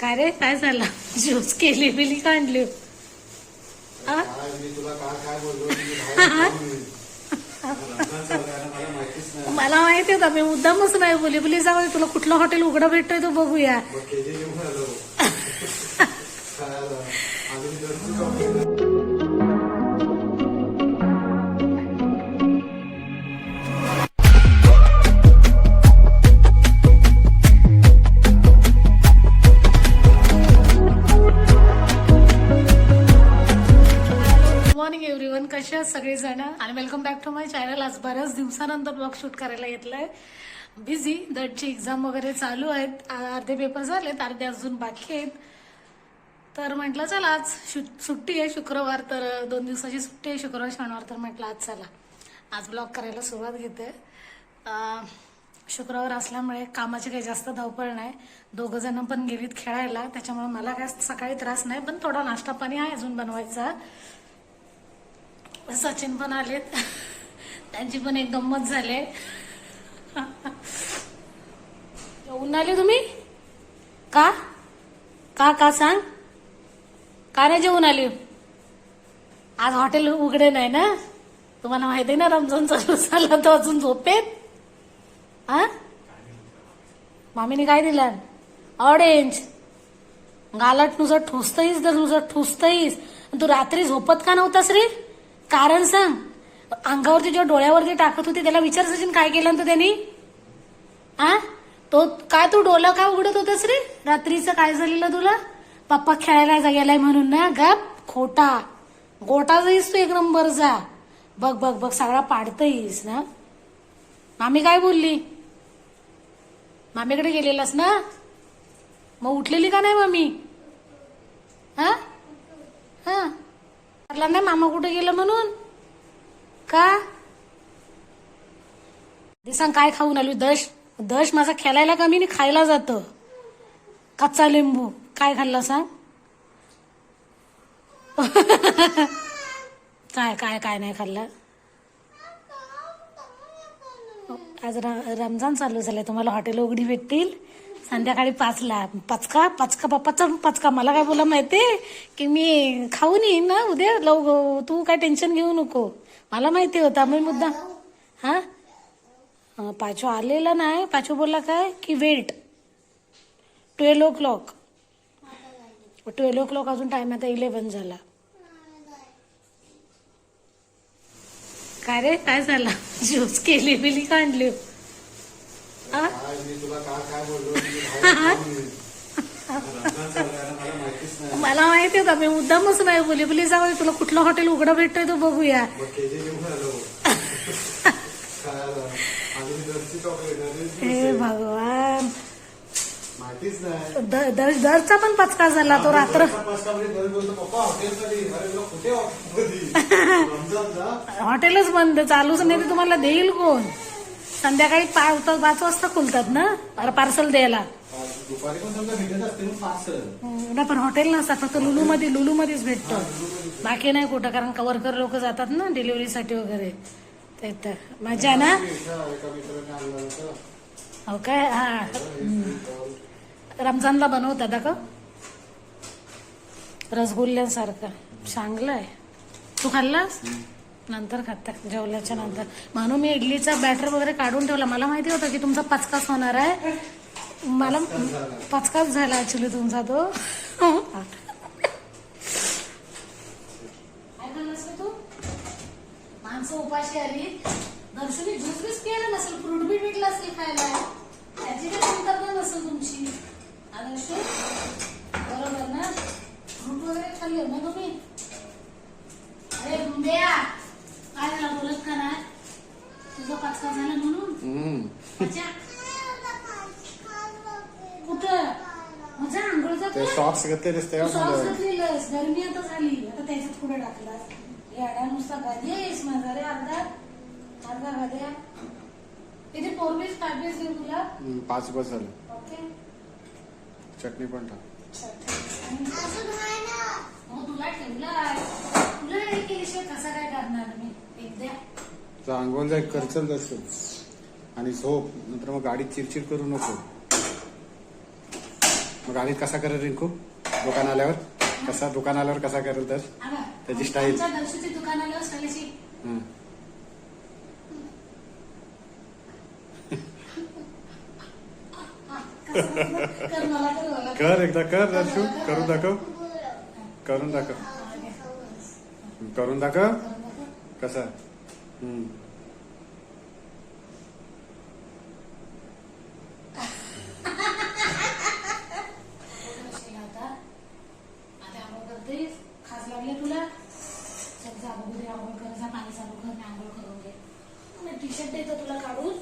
काय रे काय झालं? ज्यूस केली बिली काढली. आ? आहे मला माहिती होता मी मुद्दामच नाही बोली बोली जाऊ तुला कुठलं हॉटेल उघडं भेटतोय तो बघूया. सगळेजण. आणि welcome back to my channel आज बऱ्याच दिवसानंतर ब्लॉग शूट करायला घेतलाय बिझी दटची एक्झाम वगैरे चालू आहेत. अर्धे पेपर झालेत अर्धे अजून बाकी आहेत. तर म्हटलं चला आज शु- सुट्टी आहे शुक्रवार तर दोन दिवसाची सुट्टी आहे. शुक्रवार शनिवार तर म्हटलं आज चला. आज ब्लॉग करायला सुरुवात घेते. शुक्रवार असल्यामुळे कामाची काही जास्त धावपळ नाही. दोघं जण पण गेलीत खेळायला. त्याच्यामुळे मला काय सकाळी त्रास नाही पण थोडा नाश्ता पाणी आहे अजून बनवायचा. सचिन पण आलेत. त्यांची पण एक गंमत झाले. येऊन आले तुम्ही? का? का का सांग? का नाही जेवून आली? आज हॉटेल उघडे नाही ना? तुम्हाला माहिती आहे ना रमजान चालू झाला तर अजून झोपेत? हा मामीने काय दिलं? ऑरेंज. गालट नुसतं ठुसतईस तर नुसतं ठुसतईस तू रात्री झोपत का नव्हतास रे? कारण सांग. अंगावरती जेव्हा डोळ्यावरती टाकत होती त्याला विचार सचिन काय केलं होतं त्यांनी? आ? तो काय तू डोला का उघडत होतास रे? रात्रीचं काय झालेलं तुला? पप्पा खेळायला गेलाय म्हणून ना? गप खोटा. गोटा जाईस तू एक नंबरचा बघ बघ बघ सगळा पाडतईस ना? मामी काय बोलली? मामीकडे गेलेलास ना? मग उठलेली का नाही मामी? हा हा? विचारलं नाही मामा कुठे गेलं म्हणून? का? ते सांग काय खाऊन आलो दश दश माझा खेळायला कमी नाही खायला जातं? कच्चा लिंबू. काय खाल्ला सांग? काय काय काय नाही खाल्लं. आज रमजान चालू झालंय. तुम्हाला हॉटेल उघडी भेटतील. संध्याकाळी पाचला. पचका पचका पप्पाचा पचका. मला काय बोला माहितीये? की मी खाऊन येईन ना उद्या. लव तू काय टेन्शन घेऊ नको. मला माहिती होता. मी मुद्दा हा? पाचो आलेला नाही. पाचो बोलला काय? की wait twelve o'clock twelve o'clock अजून टाइम आता इलेव्हन झाला. काय रे? काय झालं? ज्यूस केली बिली काढली आ? काय मी तुला काय काय बोललो मी बाहेर जाऊन येईन. रमजान चालू आहे ना, मला माहिती होतं मी मुद्दामच नाही बोली बोली जाऊ तुला कुठलं हॉटेल उघडं भेटतोय तो बघूया. हे भगवान. दरचा पण पचका झाला तो रात्र. म्हणजे हॉटेलच बंद चालूच नाही ते तुम्हाला देईल कोण? संध्याकाळी पाच पाच वाजता खुलतात ना? पार्सल द्यायला. दुपारी पण समजा भेटत असते ना पार्सल नाही पण हॉटेल नसतात फक्त लुलू मध्ये लुलू मध्येच भेटतं. बाकी नाही कुठं कारण का वर्कर लोक जातात ना डिलिव्हरीसाठी वगैरे. ते तर मजा ना? हो काय? हा. रमजानला बनवतात का? रसगुल्ल्यांसारखं. चांगलं आहे. तू खाल्लास? नंतर खाता जेवल्याच्या नंतर. म्हणून मी इडलीचा बॅटर वगैरे काढून ठेवला. मला माहिती होतं की तुमचा पचकाच होणार आहे. मला पचकाच झाला ऍक्च्युली तुमचा तो. काय तू? माणसं उपाशी आली. दर्शनी ज्यूस बीस पियाला नसेल फ्रूट बी भेटला असेल खायला. त्याची काही कमतरता नसेल तुमची. आदर्श बरोबर ना? फ्रूट वगैरे खाल्ले ना तुम्ही अरे बुंब्या काय झाला बोलत का ना तुझा पाचका झाला म्हणून अच्छा. कुठं मजा आंघोळ ते जातो सॉक्स घातलेलंस गरमी आता झाली आता त्याच्यात पुढे टाकला याडा नुसता गादी आहेस माझा रे अर्धा अर्धा गाद्या किती फोर पीस फाय पीस देऊ तुला पाच बस झाले ओके चटणी पण टाक मग तुला ठेवलाय तुला केल्याशिवाय कसा काय करणार मी एकदा तर जाय करचल तसं आणि झोप नंतर मग गाडी चिरचिर करू नको मग आम्ही कसा करेल रिंकू? दुकान आल्यावर? कसा? दुकान आल्यावर कसा करेल तर. त्याची स्टाईल. दुकान आल्यावर कसं? कर एकदा कर दर्शू. करून दाखव. करून दाखव. करून दाखव. कसा? हं. आता आता आंघोळ करतेस खास लागले तुला चल जा बघू दे आंघोळ कर जा पाणी चालू कर मी आंघोळ करून घे टी शर्ट देतो तुला काढून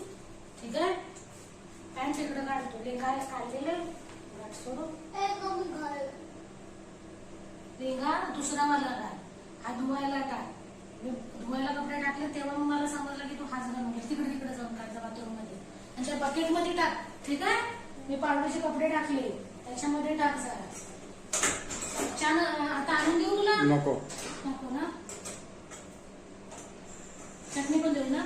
ठीक आहे पॅन्ट इकडं काढतो? लेंगा काढलेलं? गाठ सोडून लेंगा दुसरा वाला टाक. हा धुवायला टाक. मी धुवायला कपडे टाकले तेव्हा मग मला समजलं की तू हाच बनवले तिकडे तिकडे जाऊन काढचा बाथरूममध्ये आणि त्या बकेटमध्ये टाक. ठीक आहे? मी पावडरचे कपडे टाकले. त्याच्यामध्ये टाक जरा. छान आता आणून देऊ तुला? नको. नको ना चटणी पण देऊ ना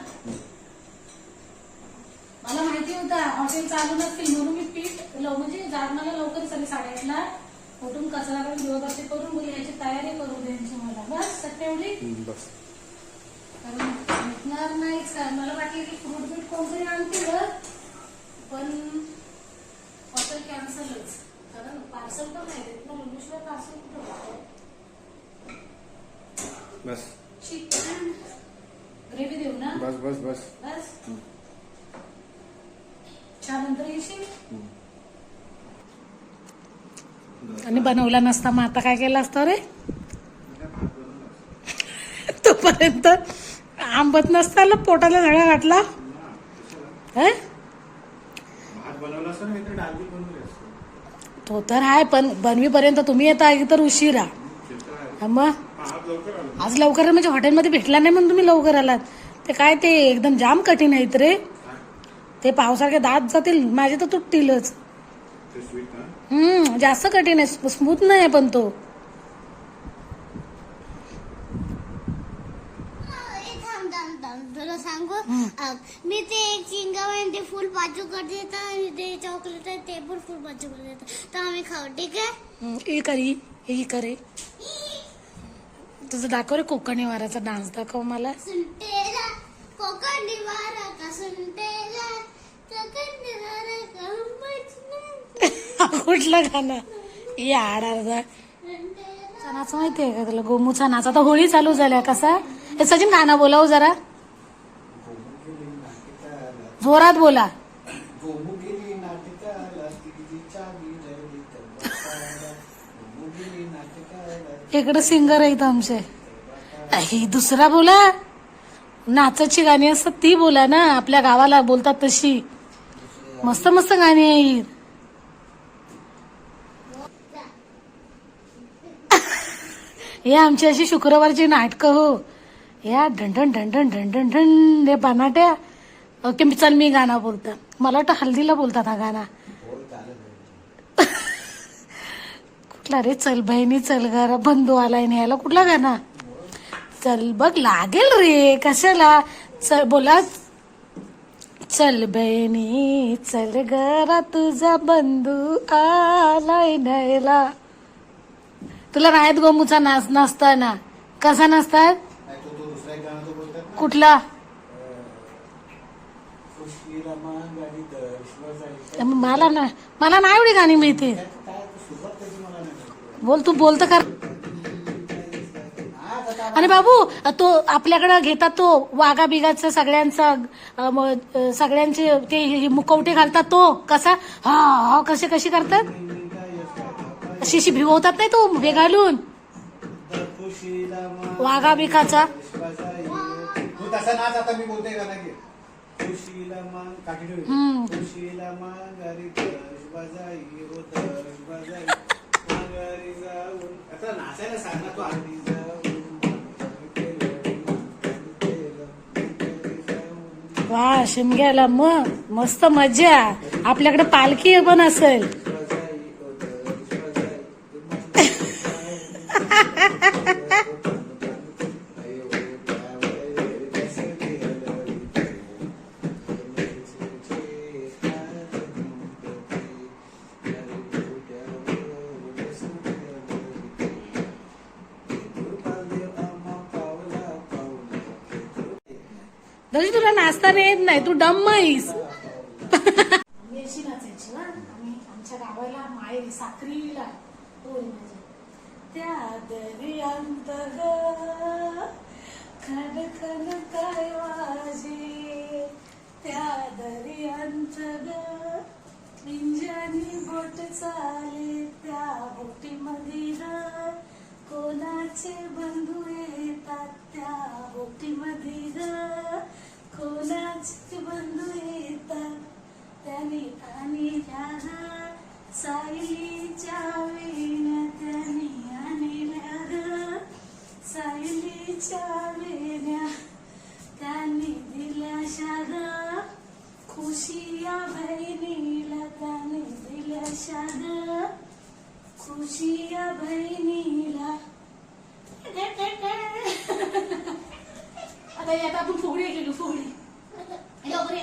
मला माहिती हॉटेल चालू नसतील म्हणून मी पीठ म्हणजे जात मला लवकर चालेल साडेआठला उठून कचरा करून दिवसभर करून मुली याची तयारी करू द्यायची मला बस कारण भेटणार नाहीच का मला वाटलं की फ्रूट बीट कोणतरी आणतील पण हॉटेल कॅन्सलच. कारण पार्सल पण नाही देत ना मुलीशिवाय पार्सल कुठं बस. चिकन ग्रेव्ही देऊ ना? बस बस बस. बस. चहा नंतर येशील आणि बनवला नसता मग आता काय केलं असतं रे? तोपर्यंत आंबत नसताना पोटाला झळा घातला हं? तो तर आहे पण बनवीपर्यंत तुम्ही येता तर उशिरा मग? आज लवकर आलो. आज लवकर म्हणजे हॉटेलमध्ये भेटला नाही म्हणून तुम्ही लवकर आलात. ते काय ते एकदम जाम कठीण आहेत रे. ते पावसारखे दात जातील माझे तर तुटतीलच. ते स्वीट ना? हम्म जास्त कठीण आहे स्मूथ नाही आहे पण तो. तुला सांगू? मी ते एक चिंगाम आहे ते फुल पाचू कर देतात आणि ते चॉकलेट आहे ते पण फुल पाचू कर देतात तर आम्ही खाऊ ठीक आहे? हम्म, हे करी हे करे तुझं दाखव रे कोकणी वाराचा डान्स दाखव मला. सुंटेला कोकण निवारा का सुंटेला. कुठलं गाणं? या अर्धा. नाच माहितीये का तुला गोमूचा नाच आता होळी चालू झाल्या कसा? हे सचिन गाणं बोलाव जरा. जोरात बोला. तर इकडे सिंगर आहेत आमचे. ही दुसरा बोला. नाचाची गाणी असतात ती बोला ना. आपल्या गावाला बोलतात तशी. मस्त मस्त गाणी आहेत. हे आमची अशी शुक्रवारची नाटकं हो. या ढंढण ढंढण ढंढण ढण हे बनाट्या ओके मी चल मी गाणं बोलतो. मला वाटतं हल्दीला बोलतात हा गाणा. कुठला रे? चल बहिणी चल घर बंधू आलाय न्यायला. कुठला गाणं? चल बघ लागेल रे कशाला? चल बोला चल बहिणी चल घरा तुझा बंधू आलाय न्यायला. तुला राहत गोमूचा नाच कसा बोलतात ना. कुठला? मांगाडी दर्शवा जायचं मला ना मला नाही एवढी गाणी माहिती काय तो सुरुवात त्याची मला नाही माहिती. बोल तू बोलत कर. आणि बाबू तो आपल्याकडे घेतात तो वाघा बिगाचा सगळ्यांचा सगळ्यांचे ते मुखवटे घालतात तो. कसा? हा हा कसे कशी करतात? शिशी भिवतात नाही तो हे घालून वाघा बिकाचा दर्शवा जाई. तू तसा नाच आता मी बोलतोय का नाही खुशीला मान काठी ठेव वा शिमग्याला मग. मस्त मजा. आपल्याकडे पालखी पण असेल. तशी तुला नाचताना येत नाही तू डम्म आहेस. आम्ही अशी नाचायची ना आम्ही आमच्या गावाला माहेरी साखरीला होळी माझ्या त्या दर्यांत ग खन खन काय वाजे त्या दर्यांत ग पिंजानी बोट चाले. त्या बोटीमध्ये ग कोणाचे बंधू येतात? त्या बोटीमध्ये ग तुझी या बहिणीला. आता यात आपण फुगडी केली फुगडी लवकर